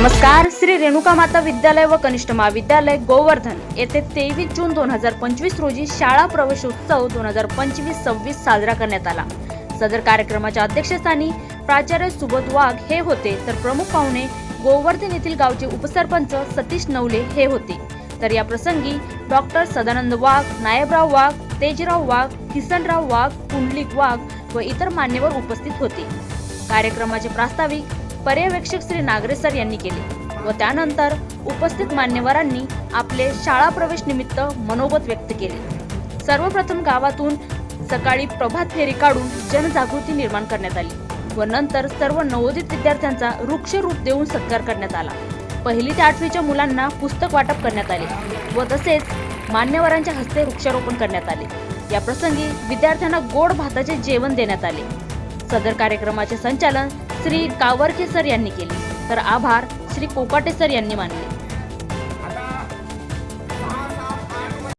नमस्कार. श्री रेणुका माता विद्यालय व कनिष्ठ महाविद्यालय गोवर्धन येथे तेवीस जून दोन हजार पंचवीस रोजी शाळा प्रवेशोत्सव दोन हजार पंचवीस सव्वीस साजरा करण्यात आला. सदर कार्यक्रमाच्या अध्यक्षस्थानी प्राचार्य सुबोध वाघ हे होते. तर प्रमुख पाहुणे गोवर्धन येथील गावचे उपसरपंच सतीश नवले हे होते. तर या प्रसंगी डॉक्टर सदानंद वाघ नायबराव वाघ तेजराव वाघ किसनराव वाघ पुंडलिक वाघ व इतर मान्यवर उपस्थित होते. कार्यक्रमाचे प्रास्ताविक पर्यवेक्षक श्री नागरे सर यांनी केले व त्यानंतर उपस्थित मान्यवरांनी आपले शाळा प्रवेश निमित्त मनोगत व्यक्त केले. सर्वप्रथम गावातून सकाळी प्रभात फेरी काढून जनजागृती निर्माण करण्यात आली व नंतर सर्व नवोदित विद्यार्थ्यांचा वृक्षरूप देऊन सत्कार करण्यात आला. पहिली ते आठवीच्या मुलांना पुस्तक वाटप करण्यात आले व तसेच मान्यवरांच्या हस्ते वृक्षारोपण करण्यात आले. या प्रसंगी विद्यार्थ्यांना गोड भाताचे जेवण देण्यात आले. सदर कार्यक्रमाचे संचालन श्री कावरके सर यांनी केले. तर आभार श्री कोकाटे सर यांनी मानले.